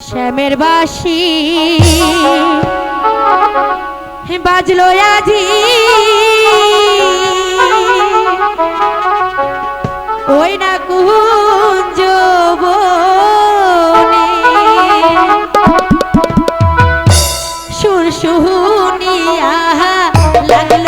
শ্যামের বাসি বাজলো আজি। ওই না কুঞ্জ সুর শুনিয়া লাগল